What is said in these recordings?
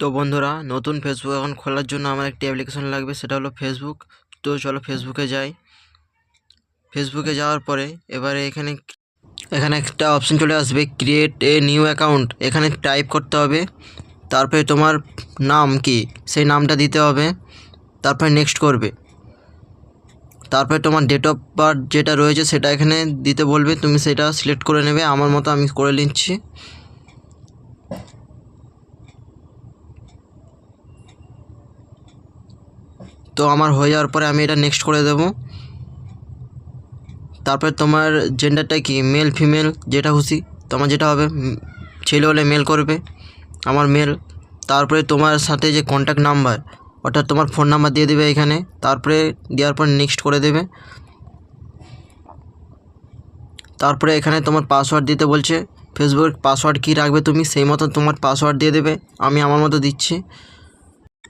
তো বন্ধুরা, নতুন ফেসবুক অ্যাকাউন্ট খোলার জন্য আমার একটি অ্যাপ্লিকেশন লাগবে, সেটা হলো ফেসবুক তো চলো ফেসবুকে যাই। ফেসবুকে যাওয়ার পরে এবারে এখানে এখানে একটা অপশন চলে আসবে ক্রিয়েট এ নিউ অ্যাকাউন্ট এখানে টাইপ করতে হবে। তারপরে তোমার নাম কি, সেই নামটা দিতে হবে। তারপরে নেক্সট করবে। তারপরে তোমার ডেট অফ বার্থ যেটা রয়েছে, সেটা এখানে দিতে বলবে। তুমি সেটা সিলেক্ট করে নেবে। আমার মতো আমি করে নিচ্ছি। তো আমার হয়ে যাওয়ার পরে আমি এটা নেক্সট করে দেবো। তারপরে তোমার জেন্ডারটা কি? মেল ফিমেল যেটা খুশি। তোমার যেটা হবে ছেলে হলে মেল করবে, আমার মেল তারপরে তোমার সাথে যে কন্ট্যাক্ট নাম্বার অর্থাৎ তোমার ফোন নাম্বার দিয়ে দেবে এখানে। তারপরে দেওয়ার পর নেক্সট করে দেবে। তারপরে এখানে তোমার পাসওয়ার্ড দিতে বলছে ফেসবুকের পাসওয়ার্ড কী রাখবে তুমি, সেই মতো তোমার পাসওয়ার্ড দিয়ে দেবে। আমি আমার মতো দিচ্ছি।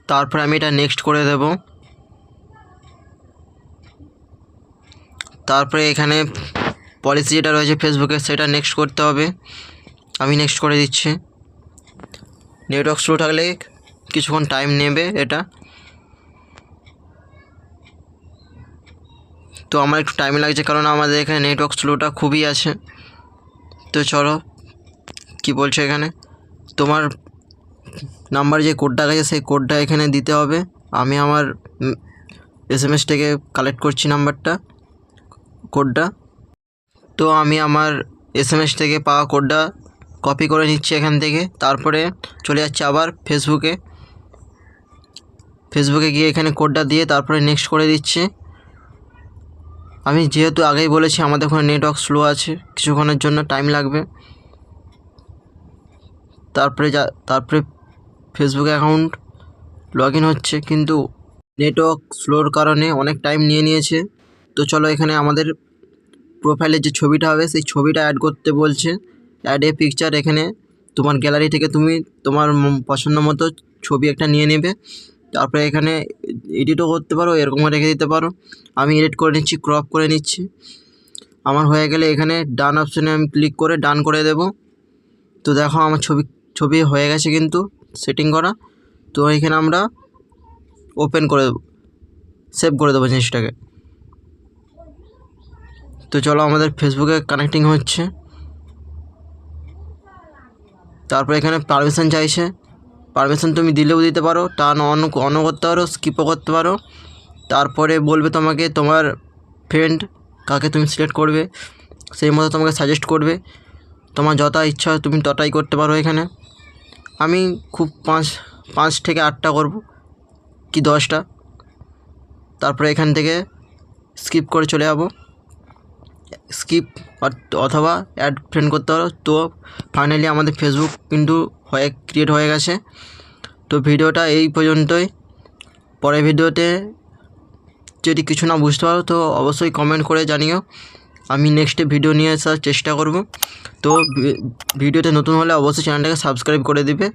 তারপরে আমি এটা নেক্সট করে দেবো। তারপরে এখানে পলিসি যেটা রয়েছে ফেসবুকে সেটা নেক্সট করতে হবে। আমি নেক্সট করে দিচ্ছি। নেটওয়ার্ক স্লো থাকলে কিছুক্ষণ টাইম নেবে এটা। তো আমার একটু টাইম লাগছে কারণ আমাদের এখানে নেটওয়ার্ক স্লোটা খুবই আছে। তো চলো, কি বলছো এখানে? তোমার নাম্বার যে কোডটা গেছে, সেই কোডটা এখানে দিতে হবে। আমি আমার এস এম এস থেকে কালেক্ট করছি নাম্বারটা কোডটা তো আমি আমার এস এম এস থেকে পাওয়া কোডটা কপি করে নিচ্ছি এখান থেকে। তারপরে চলে যাচ্ছি আবার ফেসবুকে ফেসবুকে গিয়ে এখানে কোডটা দিয়ে তারপরে নেক্সট করে দিচ্ছি। আমি যেহেতু আগেই বলেছি, আমাদের ওখানে নেটওয়ার্ক স্লো আছে, কিছুক্ষণের জন্য টাইম লাগবে। তারপরে যা, তারপরে ফেসবুক অ্যাকাউন্ট লগ হচ্ছে, কিন্তু নেটওয়ার্ক স্লোর কারণে অনেক টাইম নিয়ে নিয়েছে। তো চলো এখানে আমাদের প্রোফাইলের যে ছবিটা হবে, সেই ছবিটা অ্যাড করতে বলছে। অ্যাড এ পিকচার এখানে। তোমার গ্যালারি থেকে তুমি তোমার পছন্দ মতো ছবি একটা নিয়ে নেবে। তারপরে এখানে এডিটও করতে পারো, এরকমও রেখে দিতে পারো। আমি এডিট করে নিচ্ছি ক্রপ করে নিচ্ছি। আমার হয়ে গেলে এখানে ডান অপশানে আমি ক্লিক করে ডান করে দেব। তো দেখো আমার ছবি ছবি হয়ে গেছে কিন্তু সেটিং করা। তো এখানে আমরা ওপেন করে দেবো সেভ করে দেবো জিনিসটাকে। তো চলো আমাদের ফেসবুকে কানেক্টিং হচ্ছে। তারপর এখানে পারমিশন চাইছে। পারমিশন তুমি দিলেও দিতে পারো টার্ন অন অনও করতে পারো স্কিপও করতে পারো। তারপরে বলবে তোমাকে তোমার ফ্রেন্ড কাকে তুমি সিলেক্ট করবে, সেই মতো তোমাকে সাজেস্ট করবে। তোমার যত ইচ্ছা তুমি তটাই করতে পারো এখানে। আমি খুব পাঁচ পাঁচ থেকে আটটা করব, কি দশটা। তারপরে এখান থেকে স্কিপ করে চলে যাব। স্কিপ অথবা অ্যাড ফ্রেন্ড করতে পারো। তো ফাইনালি আমাদের ফেসবুক কিন্তু হয়ে ক্রিয়েট হয়ে গেছে। তো ভিডিওটা এই পর্যন্তই। পরের ভিডিওতে যদি কিছু না বুঝতে পারো, তো অবশ্যই কমেন্ট করে জানিও। আমি নেক্সটে ভিডিও নিয়ে আসার চেষ্টা করব। তো ভিডিওতে নতুন হলে অবশ্যই চ্যানেলটাকে সাবস্ক্রাইব করে দিবে।